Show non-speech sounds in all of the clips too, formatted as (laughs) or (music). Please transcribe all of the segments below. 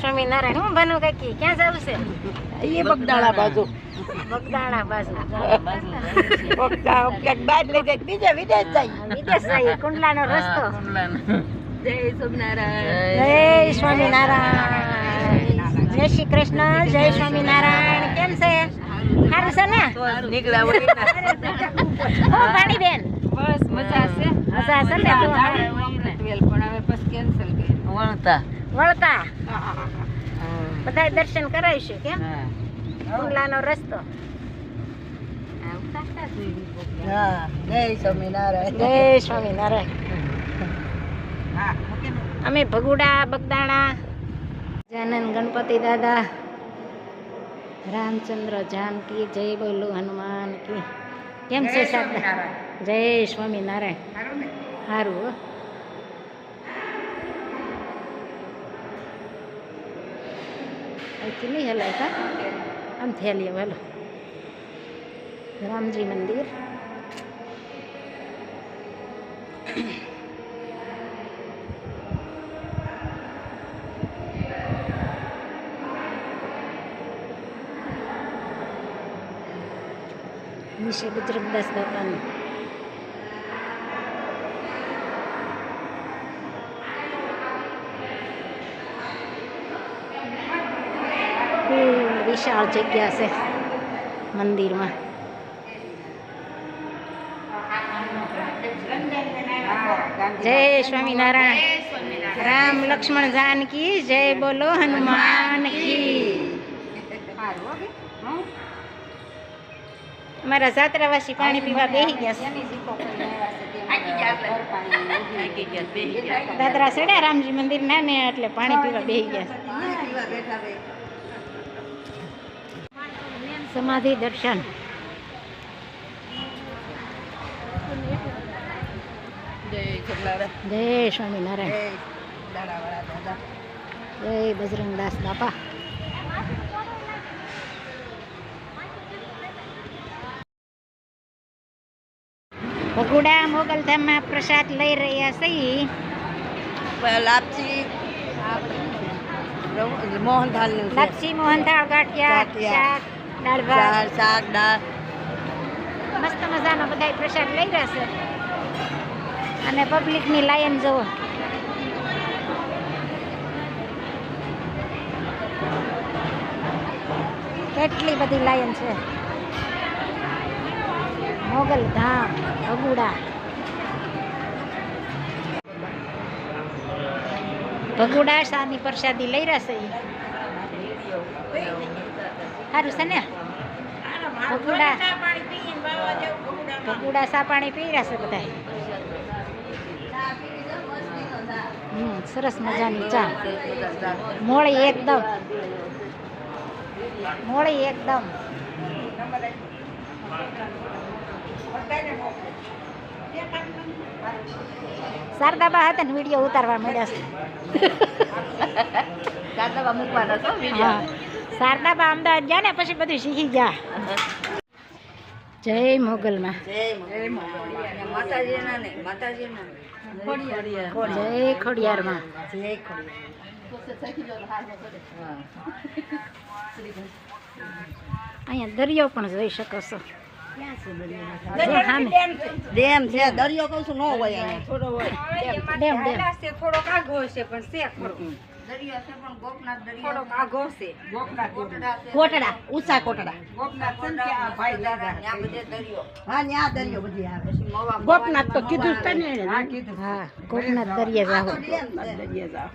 સ્વામિનારાયણ. હું બનુ કાકી? ક્યાં જવું છે? એ બગદાણા બાજુ. બગદાણા બાજુ. બગદા ક્યાંક બહાર લઈ જાય બીજે વિદેશ જાય? વિદેશ જઈએ કુંડલાનો રસ્તો. જય સ્વામિનારાયણ. જય સ્વામિનારાયણ. જય શ્રી કૃષ્ણ જય સ્વામિનારાયણ. કેમ છે? સારું છે ને? નીકળ્યા બેન બસ મજા છે. મજા છે ને? તો પણ હવે બસ કેન્સલ કરી. વળતા વળતા. બધા દર્શન કરાવીશું કેમ? કુંડલાનો રસ્તો. હા જય સ્વામિનારાયણ. જય સ્વામિનારાયણ. અમે ભગુડા બગદાણા જાનન ગણપતિ દાદા રામચંદ્ર જાનકી જય બોલો હનુમાન કી. કેમ છે સાહેબ? જય સ્વામિનારાયણ. સારું અહીંથી નહીં હલાય આમથી હાલીએ હાલો. રામજી મંદિર. નીચે બજરંગદાસ બાપાનું. વિશાળ જગ્યા છે મંદિરમાં. જય સ્વામિનારાયણ. રામ લક્ષ્મણ જાનકી, જય બોલો હનુમાન કી. મારા જાત્રાવાસી પાણી પીવા બેસી ગયા છે. દાદરા સડ્યા રામજી મંદિર ના ને એટલે પાણી પીવા બેસી ગયા સમાધિ દર્શન. જય સ્વામિનારાયણ. જય બજરંગદાસ બાપા. ભગુડા મોગલધામમાં પ્રસાદ લઈ રહ્યા છીએ લાપસી લાપસી મોહનથાળ ગાંઠિયા ગાંઠિયા. શાક દાળ ભાત. શાક દાળ. મસ્ત મજાનો બધા પ્રસાદ લઈ રહ્યા છે. અને પબ્લિકની લાયન જુઓ. કેટલી બધી લાયન છે. મોગલ ધામ ભગુડા. ભગુડા સાની પ્રસાદી લઈ રહ્યા છે સારું છે ને? ભગુડા ભગુડા સા પાણી પી રહ્યા છે બધા હમ સરસ મજાની ચા. મોળી એકદમ. મોળી એકદમ. શારદાબા હતા ને વીડિયો ઉતારવા મળ્યા છે. (laughs) શારદાબા મૂકવાના છો હા. શારદાબા અમદાવાદ ગયા ને પછી બધું શીખી ગયા. જય મોગલમાં. જય માતાજીના ને માતાજીના જય ખોડિયારમાં. જય અહીંયા દરિયો પણ જોઈ શકો છો. ડેમ છે દરિયો કહું છું ન હોય થોડો હોય ડેમ. ડેમ થોડોક આઘો છે પણ છે દરિયો છે પણ ગોપનાથ દરિયો થોડોક આઘો છે ગોપનાથ કોટડા ઊંચા કોટડા ગોપનાથ છે ને ભાઈ દાદા ત્યાં બધે દરિયો હા ત્યાં દરિયો બધી આવે ગોપનાથ તો કીધું છે ને હા કીધું હા કોકનાથ દરિયા જાહો દરિયા જાવ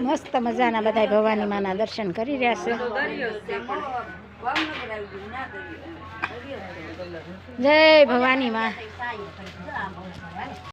મસ્ત મજાના બધા ભવાની માના દર્શન કરી રહ્યા છે જય ભવાની માં